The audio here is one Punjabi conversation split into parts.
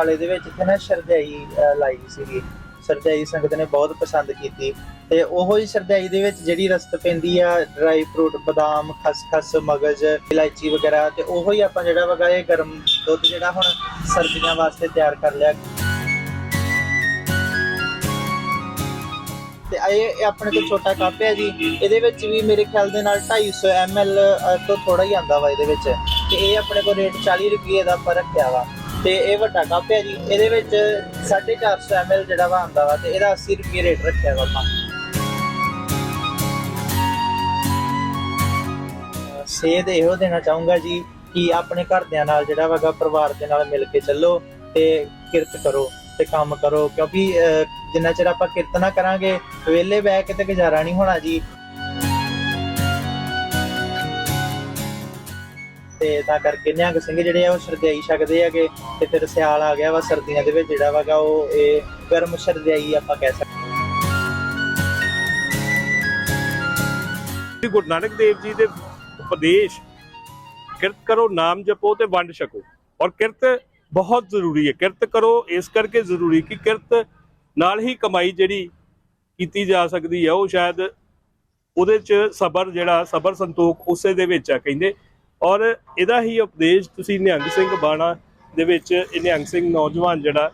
ਹਾਲੇ ਦੇ ਵਿੱਚ ਇੱਥੇ ਨਾ ਸ਼ਰਧਾਈ ਲਾਈ ਸੀਗੀ। ਸ਼ਰਧਾਈ ਸੰਗਤ ਨੇ ਬਹੁਤ ਪਸੰਦ ਕੀਤੀ। ਤੇ ਉਹੋ ਹੀ ਸ਼ਰਧਾਈ ਦੇ ਵਿੱਚ ਜਿਹੜੀ ਰਸਤ ਪੈਂਦੀ ਆ, ਡਰਾਈ ਫਰੂਟ, ਬਦਾਮ, ਖਸਖਸ, ਮਗਜ਼, ਇਲਾਇਚੀ ਵਗੈਰਾ, ਤੇ ਉਹੋ ਹੀ ਆਪਾਂ ਜਿਹੜਾ ਵਗਾ ਇਹ ਗਰਮ ਦੁੱਧ ਜਿਹੜਾ ਹੁਣ ਸਰਦੀਆਂ ਵਾਸਤੇ ਤਿਆਰ ਕਰ ਲਿਆ। ਤੇ ਇਹ ਆਪਣੇ ਕੋਲ ਛੋਟਾ ਕੱਪ ਹੈ ਜੀ। ਇਹਦੇ ਵਿੱਚ ਵੀ ਮੇਰੇ ਖਿਆਲ ਦੇ ਨਾਲ 250 ml ਤੋਂ ਥੋੜਾ ਹੀ ਆਂਦਾ ਵਾ ਇਹਦੇ ਵਿੱਚ। ਤੇ ਇਹ ਆਪਣੇ ਕੋਲ ਰੇਟ 40 ਰੁਪਏ ਦਾ ਆਪਾਂ ਰੱਖਿਆ ਵਾ। ਤੇ ਇਹ ਵੱਡਾ ਕੱਪ ਹੈ ਜੀ। ਇਹਦੇ ਵਿੱਚ 450 ml ਜਿਹੜਾ ਵਾ ਆਂਦਾ ਵਾ ਤੇ ਇਹਦਾ 80 ਰੁਪਏ ਰੇਟ ਰੱਖਿਆ ਵਾ ਆਪਾਂ। ਸੇਧ ਇਹੋ ਦੇਣਾ ਚਾਹੂੰਗਾ ਜੀ ਕਿ ਆਪਣੇ ਘਰਦਿਆਂ ਨਾਲ ਜਿਹੜਾ ਵਗਾ ਪਰਿਵਾਰ ਦੇ ਨਾਲ ਮਿਲ ਕੇ ਚੱਲੋ ਤੇ ਕਿਰਤ ਕਰੋ ਤੇ ਕੰਮ ਕਰੋ। ਕਿਉਂਕਿ ਅਹ, ਜਿੰਨਾ ਚਿਰ ਆਪਾਂ ਕਿਰਤ ਨਾ ਕਰਾਂਗੇ ਵਿਹਲੇ ਬਹਿ ਕੇ ਤੇ ਗੁਜ਼ਾਰਾ ਨਹੀਂ ਹੋਣਾ ਜੀ। ਤੇ ਤਾਂ ਕਰਕੇ ਨਿਹੰਗ ਸਿੰਘ ਜਿਹੜੇ ਆ ਉਹ ਸ਼ਰਦਿਆਈ ਛਕਦੇ ਹੈਗੇ ਤੇ ਫਿਰ ਸਿਆਲ ਆ ਗਿਆ ਵਾ ਸਰਦੀਆਂ ਦੇ ਵਿੱਚ ਜਿਹੜਾ ਵਗਾ ਉਹ ਇਹ ਗਰਮ ਸ਼ਰਦਿਆਈ ਆਪਾਂ ਕਹਿ ਸਕਦੇ ਸ੍ਰੀ ਗੁਰੂ ਨਾਨਕ ਦੇਵ ਜੀ ਦੇ ਉਪਦੇਸ਼, ਕਿਰਤ ਕਰੋ ਨਾਮ ਜਪੋ ਤੇ ਵੰਡ ਛਕੋ। ਔਰ ਕਿਰਤ ਬਹੁਤ ਜ਼ਰੂਰੀ ਹੈ। ਕਿਰਤ ਕਰੋ, ਇਸ ਕਰਕੇ ਜ਼ਰੂਰੀ ਕਿ ਕਿਰਤ ਨਾਲ ਹੀ ਕਮਾਈ ਜਿਹੜੀ ਕੀਤੀ ਜਾ ਸਕਦੀ ਹੈ, ਉਹ ਸ਼ਾਇਦ ਉਹਦੇ ਚ ਸਬਰ ਜਿਹੜਾ, ਸਬਰ ਸੰਤੋਖ ਉਸੇ ਦੇ ਵਿੱਚ ਆ ਕਹਿੰਦੇ। ਔਰ ਇਹਦਾ ਹੀ ਉਪਦੇਸ਼ ਤੁਸੀਂ ਨਿਹੰਗ ਸਿੰਘ ਬਾਣਾ ਦੇ ਵਿੱਚ ਇਹ ਨਿਹੰਗ ਸਿੰਘ ਨੌਜਵਾਨ ਜਿਹੜਾ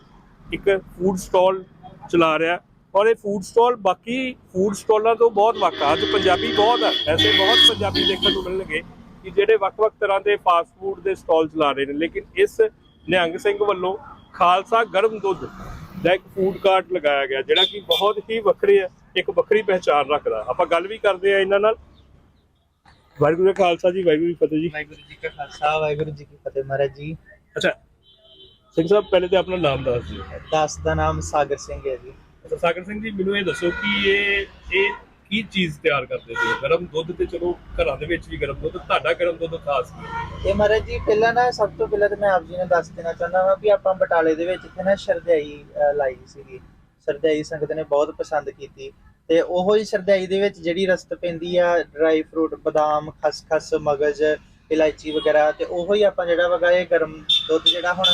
ਇੱਕ ਫੂਡ ਸਟਾਲ ਚਲਾ ਰਿਹਾ। ਔਰ ਇਹ ਫੂਡ ਸਟਾਲ ਬਾਕੀ ਫੂਡ ਸਟਾਲਾਂ ਤੋਂ ਬਹੁਤ ਵੱਖ ਆ। ਅੱਜ ਪੰਜਾਬੀ ਬਹੁਤ ਆ। ਐਸੇ ਬਹੁਤ ਪੰਜਾਬੀ ਦੇਖਣ ਨੂੰ ਮਿਲਣਗੇ ਕਿ ਜਿਹੜੇ ਵੱਖ-ਵੱਖ ਤਰ੍ਹਾਂ ਦੇ ਫਾਸਟ ਫੂਡ ਦੇ ਸਟਾਲ ਚਲਾ ਰਹੇ ਨੇ। ਲੇਕਿਨ ਇਸ ਨਿਹੰਗ ਸਿੰਘ ਵੱਲੋਂ ਖਾਲਸਾ ਗਰਮ ਦੁੱਧ ਦਾ ਇੱਕ ਫੂਡ ਕਾਰਟ ਲਗਾਇਆ ਗਿਆ, ਜਿਹੜਾ ਕਿ ਬਹੁਤ ਹੀ ਵੱਖਰੇ ਹੈ ਇੱਕ ਵੱਖਰੀ ਪਹਿਚਾਣ ਰੱਖਦਾ। ਆਪਾਂ ਗੱਲ ਵੀ ਕਰਦੇ ਆ ਇਹਨਾਂ ਨਾਲ। ਵਾਹਿਗੁਰੂ ਜੀ ਕਾ ਖਾਲਸਾ ਜੀ ਵਾਹਿਗੁਰੂ ਜੀ ਕੀ ਫਤਿਹ ਜੀ। ਵਾਹਿਗੁਰੂ ਜੀ ਕਾ ਖਾਲਸਾ ਵਾਹਿਗੁਰੂ ਜੀ ਕੀ ਫਤਿਹ ਮਹਾਰਾਜ ਜੀ। ਅੱਛਾ ਸਿੰਘ ਸਾਹਿਬ ਪਹਿਲੇ ਤੇ ਆਪਣਾ ਨਾਮ ਦੱਸ ਦਿਓ। ਦਾਸ ਦਾ ਨਾਮ ਸਾਗਰ ਸਿੰਘ ਹੈ ਜੀ। ਅੱਛਾ, ਸਾਗਰ ਸਿੰਘ ਜੀ ਮੈਨੂੰ ਇਹ ਦੱਸੋ ਕਿ ਇਹ ਇਹ ਕੀ ਚੀਜ਼ ਤਿਆਰ ਕਰਦੇ ਸੀ? ਗਰਮ ਦੁੱਧ ਤੇ ਚਲੋ ਘਰਾਂ ਦੇ ਵਿੱਚ ਵੀ ਗਰਮ ਦੁੱਧ ਤੁਹਾਡਾ ਗਰਮ ਦੁੱਧ ਖਾਸ ਇਹ ਮਹਾਰਾਜ ਜੀ ਪਹਿਲਾਂ ਨਾ ਸਭ ਤੋਂ ਪਹਿਲਾਂ ਤਾਂ ਮੈਂ ਆਪ ਜੀ ਨੂੰ ਦੱਸ ਦੇਣਾ ਚਾਹੁੰਦਾ ਹਾਂ ਵੀ ਆਪਾਂ ਬਟਾਲੇ ਦੇ ਵਿੱਚ ਇੱਥੇ ਨਾ ਅਹ, ਲਾਈ ਸੀਗੀ। ਸ਼ਰਧਾਈ ਸੰਗਤ ਨੇ ਬਹੁਤ ਪਸੰਦ ਕੀਤੀ। ਤੇ ਉਹੋ ਹੀ ਸ਼ਰਧਾਈ ਦੇ ਵਿੱਚ ਜਿਹੜੀ ਰਸਤ ਪੈਂਦੀ ਆ ਡਰਾਈ ਫਰੂਟ ਬਦਾਮ, ਖਸਖਸ, ਮਗਜ਼, ਇਲਾਇਚੀ ਵਗੈਰਾ, ਤੇ ਉਹੋ ਹੀ ਆਪਾਂ ਜਿਹੜਾ ਵਗਾ ਇਹ ਗਰਮ ਦੁੱਧ ਜਿਹੜਾ ਹੁਣ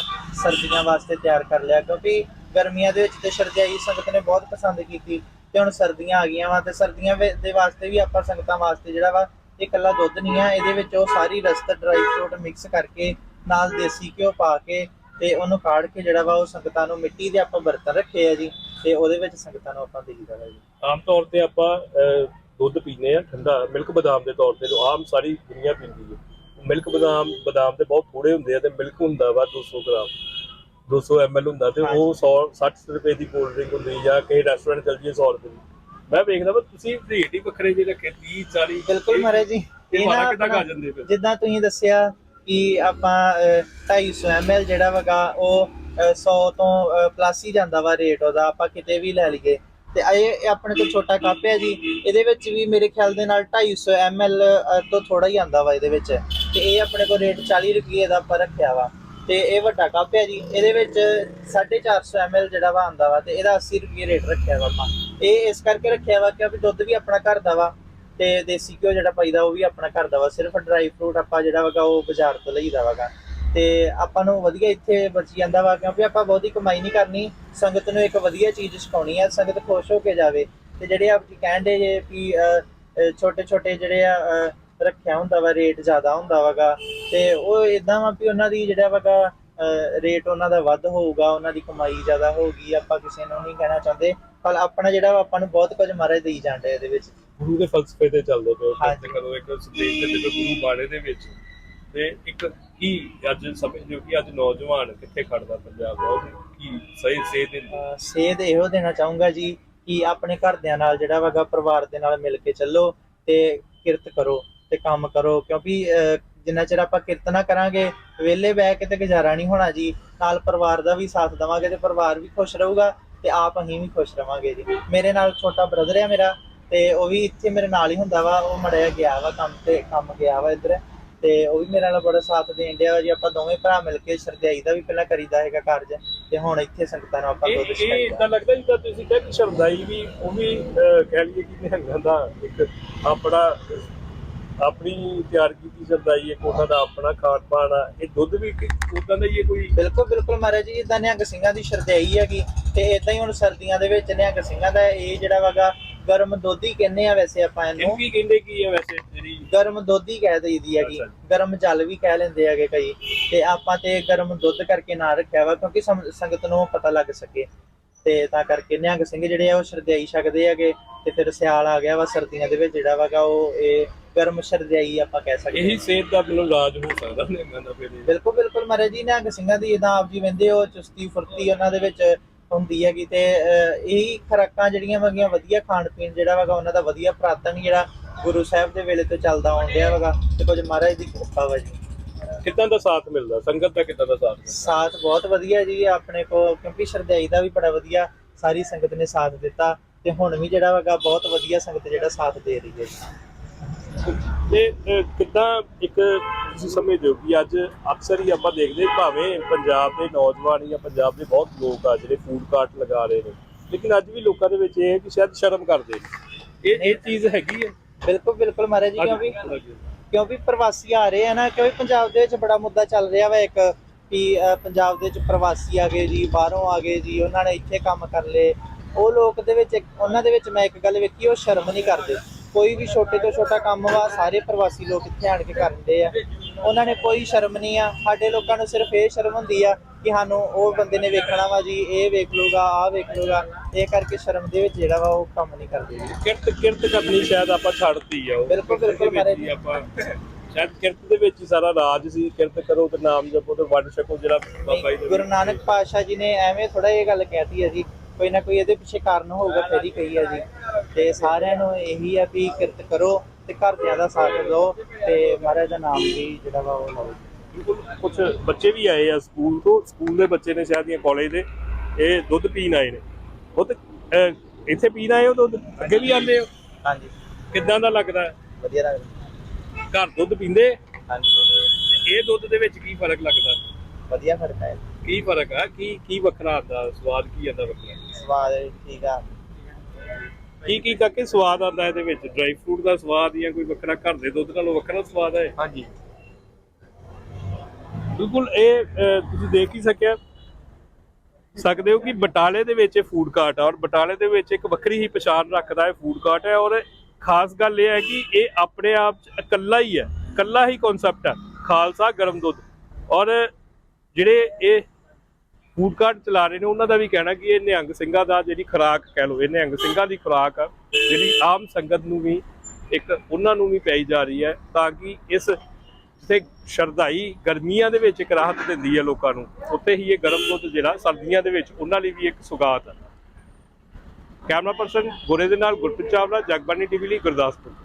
ਸਰਦੀਆਂ ਵਾਸਤੇ ਤਿਆਰ ਕਰ ਲਿਆ, ਕਿਉਂਕਿ ਗਰਮੀਆਂ ਦੇ ਵਿੱਚ ਤੇ ਸ਼ਰਧਾਈ ਸੰਗਤ ਨੇ ਬਹੁਤ ਪਸੰਦ ਕੀਤੀ, ਤੇ ਹੁਣ ਸਰਦੀਆਂ ਆ ਗਈਆਂ ਵਾ, ਤੇ ਸਰਦੀਆਂ ਵੇ- ਦੇ ਵਾਸਤੇ ਵੀ ਆਪਾਂ ਸੰਗਤਾਂ ਵਾਸਤੇ ਜਿਹੜਾ ਵਾ ਇਹ ਇਕੱਲਾ ਦੁੱਧ ਨਹੀਂ ਆ, ਇਹਦੇ ਵਿੱਚ ਉਹ ਸਾਰੀ ਰਸਤ ਡਰਾਈ ਫਰੂਟ ਮਿਕਸ ਕਰਕੇ ਨਾਲ ਦੇਸੀ ਘਿਓ ਪਾ ਕੇ ਤੇ ਉਹਨੂੰ ਕਾੜ ਕੇ ਜਿਹੜਾ ਵਾ ਉਹ ਸੰਗਤਾਂ ਨੂੰ ਮਿੱਟੀ ਦੇ ਆਪਾਂ ਬਰਤਨ ਰੱਖੇ ਆ ਜੀ। ਤੇ ਉਹਦੇ ਵਿੱਚ ਸੰਗਤਾਂ ਨੂੰ ਆਪਾਂ ਦੇਈਦਾ ਵਾ ਜੀ। ਆਮ ਤੌਰ ਤੇ ਆਪਾਂ ਅਹ, ਦੁੱਧ ਪੀਨੇ ਆ ਠੰਡਾ ਮਿਲਕ ਬਦਾਮ ਦੇ ਤੌਰ ਤੇ ਜੋ ਆਮ ਸਾਰੀ ਦੁਨੀਆ ਪੀਂਦੀ ਹੈ। ਮਿਲਕ ਬਦਾਮ ਬਦਾਮ ਤੇ ਬਹੁਤ ਥੋੜੇ ਹੁੰਦੇ ਆ ਤੇ ਮਿਲਕ ਹੁੰਦਾ ਵਾ 200 ਗ੍ਰਾਮ 200 ml ਹੁੰਦਾ ਤੇ ਉਹ 100 60 ਰੁਪਏ ਦੀ ਕੋਲਡ ਡਰਿੰਕ ਹੁੰਦੀ ਜਾਂ ਕਈ ਰੈਸਟੋਰੈਂਟ ਚਲ ਜੀਏ 100 ਰੁਪਏ ਦੀ। ਮੈਂ ਵੇਖਦਾ ਵਾ ਤੁਸੀਂ ਰੇਟ ਹੀ ਵੱਖਰੇ ਜਿਹੇ ਰੱਖੇ 30 40 ਬਿਲਕੁਲ ਮਹਾਰਾਜ ਜੀ ਇਹ ਮਾਰਾ ਕਿੱਦਾਂ ਆਪਣਾ- ਜਾਂਦੇ ਫਿਰ? ਜਿੱਦਾਂ ਤੁਸੀਂ ਦੱਸਿਆ ਕਿ ਆਪਾਂ ਅਹ, 250 ml ਜਿਹੜਾ ਵਗਾ ਉਹ 100 ਤੋਂ ਪਲੱਸ ਹੀ ਜਾਂਦਾ ਵਾ ਰੇਟ ਉਹਦਾ, ਆਪਾਂ ਕਿਤੇ ਵੀ ਲੈ ਲਈਏ। ਤੇ ਇਹ ਆਪਣੇ ਕੋਲ ਛੋਟਾ ਕੱਪ ਹੈ ਜੀ। ਇਹਦੇ ਵਿੱਚ ਵੀ ਮੇਰੇ ਖਿਆਲ ਦੇ ਨਾਲ 250 ml ਤੋਂ ਥੋੜਾ ਹੀ ਆਂਦਾ ਵਾ ਇਹਦੇ ਵਿੱਚ। ਤੇ ਇਹ ਆਪਣੇ ਕੋਲ ਰੇਟ 40 ਰੁਪਏ ਦਾ ਆਪਾਂ ਰੱਖਿਆ ਵਾ। ਤੇ ਇਹ ਵੱਡਾ ਕੱਪ ਹੈ ਜੀ। ਇਹਦੇ ਵਿੱਚ 450 ml ਜਿਹੜਾ ਵਾ ਆਂਦਾ ਵਾ, ਤੇ ਇਹਦਾ 80 ਰੁਪਏ ਰੇਟ ਰੱਖਿਆ ਵਾ ਆਪਾਂ। ਇਹ ਇਸ ਕਰਕੇ ਰੱਖਿਆ ਵਾ ਕਿਉਂਕਿ ਦੁੱਧ ਵੀ ਆਪਣਾ ਘਰ ਦਾ ਵਾ। ਤੇ ਦੇਸੀ ਘਿਓ ਜਿਹੜਾ ਪਾਈਦਾ ਉਹ ਵੀ ਆਪਣਾ ਘਰ ਦਾ ਵਾ। ਸਿਰਫ ਡਰਾਈ ਫਰੂਟ ਆਪਾਂ ਜਿਹੜਾ ਵਗਾ ਉਹ ਬਾਜ਼ਾਰ ਤੋਂ ਲਈਦਾ ਵਗਾ ਤੇ ਆਪਾਂ ਨੂੰ ਵਧੀਆ ਇੱਥੇ ਬਚ ਜਾਂਦਾ ਵਾ ਕਿਉਂਕਿ ਆਪਾਂ ਬਹੁਤੀ ਕਮਾਈ ਨਹੀਂ ਕਰਨੀ ਸੰਗਤ ਨੂੰ ਇੱਕ ਵਧੀਆ ਚੀਜ਼ ਛਕਾਉਣੀ ਆ ਸੰਗਤ ਖੁਸ਼ ਹੋ ਕੇ ਜਾਵੇ ਤੇ ਜਿਹੜੇ ਆਪ ਜੀ ਕਹਿੰਦੇ ਜੇ ਵੀ ਛੋਟੇ ਛੋਟੇ ਜਿਹੜੇ ਆ ਰੱਖਿਆ ਹੁੰਦਾ ਵਾ ਰੇਟ ਜ਼ਿਆਦਾ ਹੁੰਦਾ ਵਗਾ ਤੇ ਉਹ ਇਦਾਂ ਵਾ ਵੀ ਉਹਨਾਂ ਦੀ ਜਿਹੜਾ ਵਗਾ ਰੇਟ ਉਹਨਾਂ ਦਾ ਵੱਧ ਹੋਊਗਾ ਉਹਨਾਂ ਦੀ ਕਮਾਈ ਜ਼ਿਆਦਾ ਹੋਊਗੀ ਆਪਾਂ ਕਿਸੇ ਨੂੰ ਨਹੀਂ ਕਹਿਣਾ ਚਾਹੁੰਦੇ ਪਰ ਆਪਣਾ ਜਿਹੜਾ ਆਪਾਂ ਨੂੰ ਬਹੁਤ ਕੁਝ ਮਹਾਰਾਜ ਦੇਈ ਜਾਂਦੇ ਇਹਦੇ ਵਿੱਚ ਗੁਰੂ ਦੇ ਫਲਸਫੇ ਤੇ ਚੱਲਦੇ ਪਏ ਹੋ। ਤੇ ਕਰੋ ਇੱਕ ਸੰਦੇਸ਼ ਦੇ ਦਿਓ ਗੁਰੂ ਬਾਣੇ ਦੇ ਵਿੱਚ ਤੇ ਇੱਕ ਕੀ ਅੱਜ ਸਮਝਦੇ ਹੋ ਕਿ ਅੱਜ ਨੌਜਵਾਨ ਕਿੱਥੇ ਖੜਦਾ ਪੰਜਾਬ ਦਾ, ਉਹਨੂੰ ਕੀ ਸਹੀ ਸੇਧ ਦਿੰਦੇ? ਸੇਧ ਇਹੋ ਦੇਣਾ ਚਾਹੂੰਗਾ ਜੀ ਕਿ ਆਪਣੇ ਘਰਦਿਆਂ ਨਾਲ, ਜਿਹੜਾ ਵਗਾ ਪਰਿਵਾਰ ਦੇ ਨਾਲ ਮਿਲ ਕੇ ਚੱਲੋ ਤੇ ਕਿਰਤ ਕਰੋ ਤੇ ਕੰਮ ਕਰੋ, ਕਿਉਂਕਿ ਜਿੰਨਾ ਚਿਰ ਆਪਾਂ ਕਿਰਤ ਨਾ ਕਰਾਂਗੇ, ਵਿਹਲੇ ਬਹਿ ਕੇ ਤੇ ਗੁਜ਼ਾਰਾ ਨਹੀਂ ਹੋਣਾ ਜੀ। ਨਾਲ ਪਰਿਵਾਰ ਦਾ ਵੀ ਸਾਥ ਦੇਵਾਂਗੇ ਤੇ ਪਰਿਵਾਰ ਵੀ ਖੁਸ਼ ਰਹੂਗਾ ਤੇ ਆਪ ਅਸੀਂ ਵੀ ਖੁਸ਼ ਰਵਾਂਗੇ ਜੀ। ਮੇਰੇ ਨਾਲ ਛੋਟਾ ਬ੍ਰਦਰ ਹੈ ਮੇਰਾ ਤੇ ਉਹ ਵੀ ਇੱਥੇ ਮੇਰੇ ਨਾਲ ਹੀ ਹੁੰਦਾ ਵਾ, ਉਹ ਮੜਿਆ ਗਿਆ ਵਾ ਕੰਮ ਤੇ, ਕੰਮ ਗਿਆ ਵਾ ਇੱਧਰ। ਤੇ ਉਹ ਵੀ ਮੇਰੇ ਨਾਲ ਬੜਾ ਸਾਥ ਦੇਣ ਡਿਆ ਜੀ। ਆਪਾਂ ਦੋਵੇਂ ਭਰਾ ਮਿਲ ਕੇ ਸਰਦਿਆਈ ਦਾ ਵੀ ਪਹਿਲਾਂ ਕਰੀਦਾ ਹੈਗਾ ਕਾਰਜ ਤੇ ਹੁਣ ਇੱਥੇ ਸੰਗਤਾਂ ਨੂੰ ਆਪਾਂ ਇਹ ਦੁੱਧ ਇਹ ਛਕਾਈਦਾ ਇਦਾਂ ਲੱਗਦਾ ਜਿੱਦਾਂ ਤੁਸੀਂ ਕਿਹਾ ਕਿ ਸ਼ਰਦਾਈ ਵੀ ਉਹ ਵੀ ਅਹ, ਕਹਿ ਲਈਏ ਕਿ ਨਿਹੰਗਾਂ ਦਾ ਇੱਕ ਆਪਣਾ ਆਪਣੀ ਤਿਆਰ ਕੀਤੀ ਸਰਦਾਈ ਇੱਕ ਉਹਨਾਂ ਦਾ ਆਪਣਾ ਖਾਣ ਪਾਣ ਆ। ਇਹ ਦੁੱਧ ਵੀ ਉਦਾਂ ਦਾ ਹੀ ਹੈ ਕੋਈ ਬਿਲਕੁਲ ਬਿਲਕੁਲ ਮਹਾਰਾਜ ਜੀ ਇਦਾਂ ਨਿਹੰਗ ਸਿੰਘਾਂ ਦੀ ਸ਼ਰਧਾਈ ਹੈਗੀ ਤੇ ਇਦਾਂ ਹੀ ਹੁਣ ਸਰਦੀਆਂ ਦੇ ਵਿੱਚ ਨਿਹੰਗ ਸਿੰਘਾਂ ਦਾ ਇਹ ਜਿਹੜਾ ਵਗਾ ਗਰਮ ਦੁੱਧ ਹੀ ਕਹਿੰਦੇ ਆ ਵੈਸੇ ਆਪਾਂ ਇਹਨੂੰ। ਇਹਨੂੰ ਕੀ ਕਹਿੰਦੇ ਕੀ ਹੈ ਵੈਸੇ? ਗਰਮ ਦੁੱਧ ਹੀ ਕਹਿ ਦਈਦੀ ਹੈਗੀ। ਅੱਛਾ ਜੀ। ਗਰਮ ਜਲ ਵੀ ਕਹਿ ਲੈਂਦੇ ਹੈਗੇ ਕਈ। ਤੇ ਆਪਾਂ ਤੇ ਗਰਮ ਦੁੱਧ ਕਰਕੇ ਨਾਂ ਰੱਖਿਆ ਵਾ ਕਿਉਂਕਿ ਸਮ- ਸੰਗਤ ਨੂੰ ਪਤਾ ਲੱਗ ਸਕੇ। ਤੇ ਤਾਂ ਕਰਕੇ ਨਿਹੰਗ ਸਿੰਘ ਜਿਹੜੇ ਆ ਉਹ ਸ਼ਰਧਾਈ ਛਕਦੇ ਹੈਗੇ। ਤੇ ਫਿਰ ਸਿਆਲ ਆ ਗਿਆ ਵਾ ਸਰਦੀਆਂ ਦੇ ਵਿੱਚ ਜਿਹੜਾ ਵਗਾ ਉਹ ਇਹ ਗਰਮ ਸ਼ਰਧਾਈ ਆਪਾਂ ਕਹਿ ਸਕਦੇ ਹਾਂ। ਇਹੀ ਸਿਹਤ ਦਾ ਮੈਨੂੰ ਇਲਾਜ ਹੋ ਸਕਦਾ ਨੇ ਮੈਂ ਫਿਰ ਇਹ। ਬਿਲਕੁਲ ਬਿਲਕੁਲ ਮਹਾਰਾਜ ਜੀ ਨਿਹੰਗ ਸਿੰਘਾਂ ਦੀ ਜਿੱਦਾਂ ਆਪ ਜੀ ਵੰਦੇ ਉਹ ਚੁਸਤੀ ਫੁਰਤੀ ਉਹਨਾਂ ਦੇ ਵਿੱਚ ਹੁੰਦੀ ਹੈਗੀ। ਤੇ ਅਹ, ਇਹੀ ਖੁਰਾਕਾਂ ਜਿਹੜੀਆਂ ਵਗੀਆਂ ਵਧੀਆ ਖਾਣ ਪੀਣ ਜਿਹੜਾ ਵਗਾ ਉਹਨਾਂ ਦਾ ਵਧੀਆ ਪ੍ਰਾਤਨ ਜਿਹੜਾ ਗੁਰੂ ਸਾਹਿਬ ਦੇ ਵੇਲੇ ਤੋਂ ਚੱਲਦਾ ਆਉਂਦਿਆ ਵਗਾ ਤੇ ਕੁਝ ਮਹਾਰਾਜ ਦੀ ਕਿਰਪਾ ਵਾ ਜੀ। ਕਿੱਦਾਂ ਦਾ ਸਾਥ ਮਿਲਦਾ? ਸੰਗਤ ਦਾ ਕਿੱਦਾਂ ਦਾ ਸਾਥ ਮਿਲਦਾ? ਸਾਥ ਬਹੁਤ ਵਧੀਆ ਜੀ ਆਪਣੇ ਕੋ ਕਿਉਂਕਿ ਸ਼ਰਧਾਈ ਦਾ ਵੀ ਬੜਾ ਵਧੀਆ ਸਾਰੀ ਸੰਗਤ ਨੇ ਸਾਥ ਦਿੱਤਾ ਤੇ ਹੁਣ ਵੀ ਜਿਹੜਾ ਵਗਾ ਬਹੁਤ ਵਧੀਆ ਸੰਗਤ ਜਿਹੜਾ ਸਾਥ ਦੇ ਰਹੀ ਹੈ ਜੀ। ਤੇ ਕਿੱਦਾਂ ਇੱਕ ਤੁਸੀਂ ਸਮਝਦੇ ਹੋ ਕਿ ਅੱਜ ਅਕਸਰ ਹੀ ਆਪਾਂ ਦੇਖਦੇ ਭਾਵੇਂ ਪੰਜਾਬ ਦੇ ਨੌਜਵਾਨ ਜਾਂ ਪੰਜਾਬ ਦੇ ਬਹੁਤ ਲੋਕ ਆ ਜਿਹੜੇ ਫੂਡ ਕਾਰਟ ਲਗਾ ਰਹੇ ਨੇ ਲੇਕਿਨ ਅੱਜ ਵੀ ਲੋਕਾਂ ਦੇ ਵਿੱਚ ਇਹ ਹੈ ਕਿ ਸ਼ਾਇਦ ਸ਼ਰਮ ਕਰਦੇ ਨੇ। ਇਹ ਇਹ ਚੀਜ਼ ਹੈਗੀ ਹੈ? ਬਿਲਕੁਲ ਬਿਲਕੁਲ ਮਹਾਰਾਜ ਜੀ ਕਿਉਂਕਿ ਕਿਉਂਕਿ ਪ੍ਰਵਾਸੀ ਆ ਰਹੇ ਆ ਨਾ ਕਿਉਂਕਿ ਪੰਜਾਬ ਦੇ ਵਿੱਚ ਬੜਾ ਮੁੱਦਾ ਚੱਲ ਰਿਹਾ ਵਾ ਇੱਕ ਕਿ ਪੰਜਾਬ ਦੇ ਵਿੱਚ ਪ੍ਰਵਾਸੀ ਆ ਗਏ ਜੀ ਬਾਹਰੋਂ ਆ ਗਏ ਜੀ ਉਹਨਾਂ ਨੇ ਇੱਥੇ ਕੰਮ ਕਰ ਲਏ। ਉਹ ਲੋਕ ਦੇ ਵਿੱਚ ਉਹਨਾਂ ਦੇ ਵਿੱਚ ਮੈਂ ਇੱਕ ਗੱਲ ਵੇਖੀ ਉਹ ਸ਼ਰਮ ਨਹੀਂ ਕਰਦੇ। ਕੋਈ ਵੀ ਛੋਟੇ ਤੋਂ ਛੋਟਾ ਕੰਮ ਵਾ ਸਾਰੇ ਪ੍ਰਵਾਸੀ ਲੋਕ ਇੱਥੇ ਆਣ ਕੇ ਕਰਦੇ ਆ। ਉਹਨਾਂ ਨੇ ਕੋਈ ਸ਼ਰਮ ਨਹੀਂ ਆ। ਸਾਡੇ ਲੋਕਾਂ ਨੂੰ ਸਿਰਫ ਇਹ ਸ਼ਰਮ ਹੁੰਦੀ ਆ ਕਿ ਸਾਨੂੰ ਉਹ ਬੰਦੇ ਨੇ ਵੇਖਣਾ ਵਾ ਜੀ ਇਹ ਵੇਖ ਲੂਗਾ ਆਹ ਵੇਖ ਲੂਗਾ ਇਹ ਕਰਕੇ ਸ਼ਰਮ ਦੇ ਵਿੱਚ ਜਿਹੜਾ ਵਾ ਉਹ ਕੰਮ ਨਹੀਂ ਕਰਦੇ। ਜੀ ਕਿਰਤ ਕਿਰਤ ਕਰਨੀ ਸ਼ਾਇਦ ਆਪਾਂ ਛੱਡਤੀ ਆ ਉਹ ਬਿਲਕੁਲ, ਬਿਲਕੁਲ ਵਿੱਚ ਹੀ ਆਪਾਂ ਸ਼ਾਇਦ ਕਿਰਤ ਦੇ ਵਿੱਚ ਹੀ ਸਾਰਾ ਰਾਜ ਸੀ ਕਿਰਤ ਕਰੋ ਤੇ ਨਾਮ ਜਪੋ ਤੇ ਵੰਡ ਛਕੋ ਜਿਹੜਾ ਬਾਬਾ ਜੀ ਗੁਰੂ ਨਾਨਕ ਪਾਤਸ਼ਾਹ ਜੀ ਨੇ ਐਵੇਂ ਥੋੜਾ ਇਹ ਗੱਲ ਕਹਿਤੀ ਹੈ ਜੀ ਕੋਈ ਨਾ ਕੋਈ ਇਹਦੇ ਪਿੱਛੇ ਕਾਰਨ ਹੋਊਗਾ ਫਿਰ ਹੀ ਕਹੀ ਹੈ ਜੀ। ਤੇ ਸਾਰਿਆਂ ਨੂੰ ਇਹੀ ਆ ਵੀ ਕਿਰਤ ਕਰੋ ਤੇ ਘਰਦਿਆਂ ਦਾ ਸਾਥ ਦਿਓ ਤੇ ਮਹਾਰਾਜ ਦਾ ਨਾਮ ਵੀ ਜਿਹੜਾ ਵਾ ਉਹ ਲਓ। ਬਿਲਕੁਲ ਕੁਝ ਬੱਚੇ ਵੀ ਆਏ ਆ ਸਕੂਲ ਤੋਂ ਸਕੂਲ ਦੇ ਬੱਚੇ ਨੇ ਸ਼ਾਇਦ ਜਾਂ ਕਾਲਜ ਦੇ ਇਹ ਦੁੱਧ ਪੀਣ ਆਏ ਨੇ। ਦੁੱਧ ਅਹ, ਇੱਥੇ ਪੀਣ ਆਏ ਹੋ ਦੁੱਧ? ਅੱਗੇ ਵੀ ਆਉਂਦੇ ਹੋ? ਹਾਂਜੀ। ਕਿੱਦਾਂ ਦਾ ਲੱਗਦਾ? ਹੈ? ਵਧੀਆ ਲੱਗਦਾ। ਘਰ ਦੁੱਧ ਪੀਂਦੇ? ਹਾਂਜੀ। ਤੇ ਇਹ ਦੁੱਧ ਦੇ ਵਿੱਚ ਕੀ ਫ਼ਰਕ ਲੱਗਦਾ? ਵਧੀਆ ਫ਼ਰਕ ਹੈ ਕੀ ਫ਼ਰਕ ਆ? ਕੀ ਕੀ ਵੱਖਰਾ ਆਉਂਦਾ? ਸਵਾਦ ਕੀ ਆਉਂਦਾ ਵੱਖਰਾ? ਸਵਾਦ ਠੀਕ ਆ। ਕੀ ਕੀ ਕਰਕੇ ਸਵਾਦ ਆਉਂਦਾ ਇਹਦੇ ਵਿੱਚ? ਡਰਾਈ ਫਰੂਟ ਦਾ ਸਵਾਦ ਜਾਂ ਕੋਈ ਵੱਖਰਾ ਘਰ ਦੇ ਦੁੱਧ ਨਾਲੋਂ ਵੱਖਰਾ ਸਵਾਦ ਹੈ ਹਾਂਜੀ। ਬਿਲਕੁਲ ਇਹ ਅਹ, ਤੁਸੀਂ ਦੇਖ ਹੀ ਸਕਿਆ। ਸਕਦੇ ਹੋ ਕਿ ਬਟਾਲੇ ਦੇ ਵਿੱਚ ਇਹ ਫੂਡ ਕਾਰਟ ਆ ਔਰ ਬਟਾਲੇ ਦੇ ਵਿੱਚ ਇੱਕ ਵੱਖਰੀ ਹੀ ਪਛਾਣ ਰੱਖਦਾ ਹੈ ਫੂਡ ਕਾਰਟ ਹੈ ਔਰ ਖਾਸ ਗੱਲ ਇਹ ਹੈ ਕਿ ਇਹ ਆਪਣੇ ਆਪ ਚ ਇਕੱਲਾ ਹੀ ਹੈ, ਇਕੱਲਾ ਹੀ ਕਨਸੈਪਟ ਹੈ, ਖਾਲਸਾ ਗਰਮ ਦੁੱਧ। ਔਰ ਜਿਹੜੇ ਇਹ ਫੂਡ ਕਾਰਟ ਚਲਾ ਰਹੇ ਨੇ, ਉਹਨਾਂ ਦਾ ਵੀ ਕਹਿਣਾ ਕਿ ਇਹ ਨਿਹੰਗ ਸਿੰਘਾਂ ਦਾ ਜਿਹੜੀ ਖੁਰਾਕ ਕਹਿ ਲਓ, ਇਹ ਨਿਹੰਗ ਸਿੰਘਾਂ ਦੀ ਖੁਰਾਕ ਆ, ਜਿਹੜੀ ਆਮ ਸੰਗਤ ਨੂੰ ਵੀ ਇੱਕ, ਉਹਨਾਂ ਨੂੰ ਵੀ ਪਾਈ ਜਾ ਰਹੀ ਹੈ ਤਾਂ ਕਿ ਇਸ ਜਿੱਥੇ ਸ਼ਰਧਾਈ ਗਰਮੀਆਂ ਦੇ ਵਿੱਚ ਇੱਕ ਰਾਹਤ ਦਿੰਦੀ ਹੈ ਲੋਕਾਂ ਨੂੰ। ਉੱਥੇ ਹੀ ਇਹ ਗਰਮ ਦੁੱਧ ਜਿਹੜਾ ਸਰਦੀਆਂ ਦੇ ਵਿੱਚ ਉਹਨਾਂ ਲਈ ਵੀ ਇੱਕ ਸੁਗਾਤ। ਹੈ ਕੈਮਰਾ ਪਰਸਨ ਗੋਰੇ ਦੇ ਨਾਲ ਗੁਰਪ੍ਰੀਤ ਚਾਵਲਾ ਜਗਬਾਨੀ ਟੀਵੀ ਲਈ ਗੁਰਦਾਸਪੁਰ।